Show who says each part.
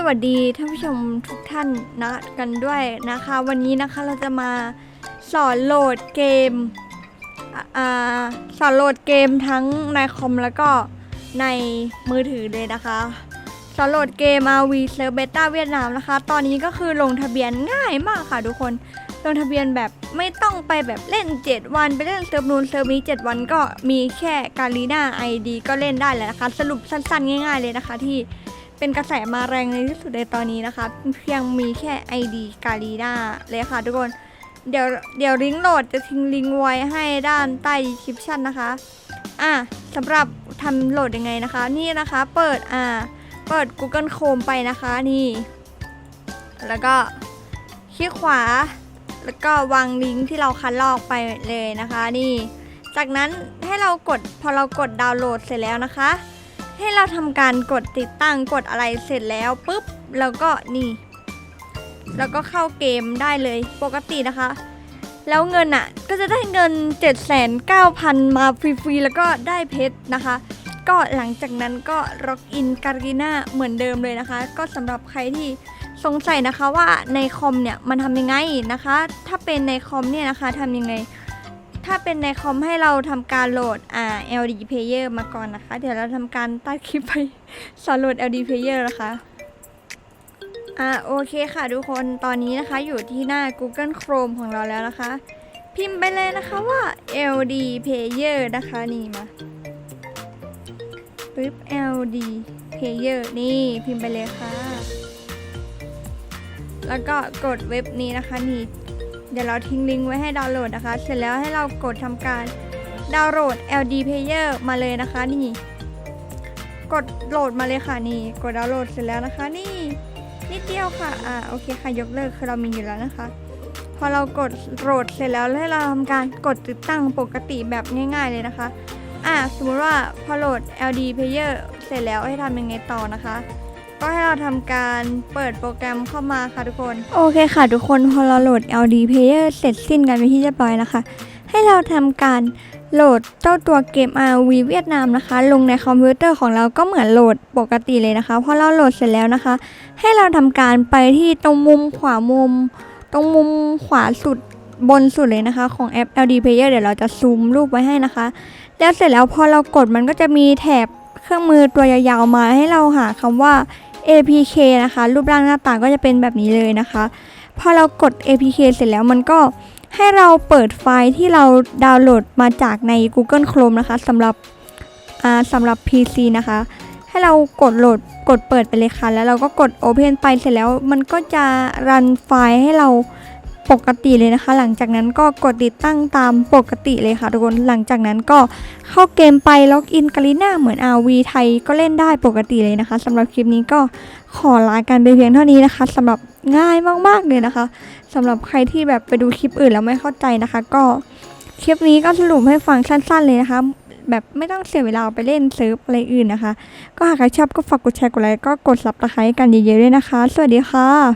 Speaker 1: สวัสดีท่านผู้ชมทุกท่านนะกันด้วยนะคะ วันนี้นะคะเราจะมาสอนโหลดเกมอสอนโหลดเกมทั้งในคอมแล้วก็ในมือถือเลยนะคะ สอนโหลดเกม RV Server Beta เวียดนามนะคะ ตอนนี้ก็คือลงทะเบียนง่ายมากค่ะทุกคนลงทะเบียนแบบไม่ต้องไปแบบเล่น 7 วันไปเล่นเซิร์ฟนูนเซิร์ฟนี้ 7 วันก็มีแค่การีนาไอดีก็เล่นได้แล้วนะคะ สรุปสั้นๆ ง่าย ๆเลยนะคะที่ เป็นกระแสมาแรงในที่สุดในตอนนี้นะคะ เพียงมีแค่ ID การีนาเลยค่ะทุกคน เดี๋ยวเดี๋ยวลิงก์โหลดจะทิ้งลิงก์ไว้ให้ด้านใต้ดีคริปชันนะคะ อะสำหรับทำโหลดยังไงนะคะ นี่นะคะเปิดอ่าเปิด Google Chrome ไปนะคะนี่ แล้วก็คลิกขวา แล้วก็วางลิงก์ที่เราคัดลอกไปเลยนะคะ นี่ จากนั้นให้เรากดพอเรากดดาวน์โหลดเสร็จแล้วนะคะ ให้เราทำการกดติดตั้งกดอะไรเสร็จแล้วปุ๊บแล้วก็นี่ แล้วก็เข้าเกมได้เลยปกตินะคะ แล้วเงินอะก็จะได้เงิน 7,900 มาฟรีๆแล้วก็ได้เพชรนะคะ ก็หลังจากนั้นก็ล็อกอินการีนาเหมือนเดิมเลยนะคะ ก็สำหรับใครที่สงสัยนะคะว่าในคอมเนี่ยมันทำยังไงนะคะ ถ้าเป็นในคอมเนี่ยนะคะทำยังไง ถ้าเป็นในคอมให้เราทำการโหลดอ่า LD Player มาก่อนนะคะ เดี๋ยวเราทำการตัดคลิปไปสอนโหลด LD Player นะคะอ่าโอเคค่ะทุกคนตอนนี้นะคะอยู่ที่หน้า Google Chrome ของเราแล้วนะคะ พิมพ์ไปเลยนะคะว่า LD Player นะคะนี่มาปึ๊บ LD Player นี่พิมพ์ไปเลยค่ะ แล้วก็กดเว็บนี้นะคะนี่ เดี๋ยวเราทิ้งลิงก์ไว้ให้ดาวน์โหลดนะคะ เสร็จแล้วให้เรากดทำการดาวน์โหลด LD Player มาเลยนะคะนี่ กดโหลดมาเลยค่ะนี่ กดดาวน์โหลดเสร็จแล้วนะคะ นี่นิดเดียวค่ะอ่าโอเคค่ะยกเลิกคือเรามีอยู่แล้วนะคะ พอเรากดโหลดเสร็จแล้วให้เราทำการกดติดตั้งปกติแบบง่ายๆเลยนะคะอ่าสมมติว่าพอโหลด LD Player เสร็จแล้วให้ทำยังไงต่อนะคะ ก็ให้เราทำการเปิดโปรแกรมเข้ามาค่ะทุกคน โอเคค่ะทุกคนพอเราโหลด LD Player เสร็จสิ้นกันไปที่เรียบร้อยนะคะให้เราทำการโหลดเจ้าตัวเกม RV เวียดนามนะคะ ลงในคอมพิวเตอร์ของเราก็เหมือนโหลดปกติเลยนะคะพอเราโหลดเสร็จแล้วนะคะ ให้เราทำการไปที่ตรงมุมขวามุม ตรงมุมขวาสุดบนสุดเลยนะคะ ของแอป LD Player เดี๋ยวเราจะซูมรูปไว้ให้นะคะ แล้วเสร็จแล้วพอเรากดมันก็จะมีแถบเครื่องมือตัวยาวๆมาให้เราหาคำว่า APK นะคะ รูปร่างหน้าตาก็จะเป็นแบบนี้เลยนะคะ พอเรากด APK เสร็จแล้วมันก็ให้เราเปิดไฟล์ที่เราดาวน์โหลดมาจากใน Google Chrome นะคะสำหรับสำหรับ PC นะคะ ให้เรากดโหลดกดเปิดไปเลยค่ะ แล้วเราก็กด Open ไปเสร็จแล้ว มันก็จะรันไฟล์ให้เรา ปกติเลยนะคะ หลังจากนั้นก็กดติดตั้งตามปกติเลยค่ะทุกคนหลังจากนั้นก็เข้าเกมไปล็อกอินกาลิน่าเหมือน RV ไทยก็เล่นได้ปกติเลยนะคะสำหรับคลิปนี้ก็ขอลากันไปเพียงเท่านี้นะคะสำหรับง่ายมากๆเลยนะคะสำหรับใครที่แบบไปดูคลิปอื่นแล้วไม่เข้าใจนะคะ ก็คลิปนี้ก็สรุปให้ฟังสั้น ๆเลยนะคะแบบไม่ต้องเสียเวลาไปเล่นเซิร์ฟอะไรอื่นนะคะ ก็หากใครชอบก็ฝากกดแชร์กดไลค์ก็กดซับสไครต์กันเยอะๆด้วยนะคะ สวัสดีค่ะ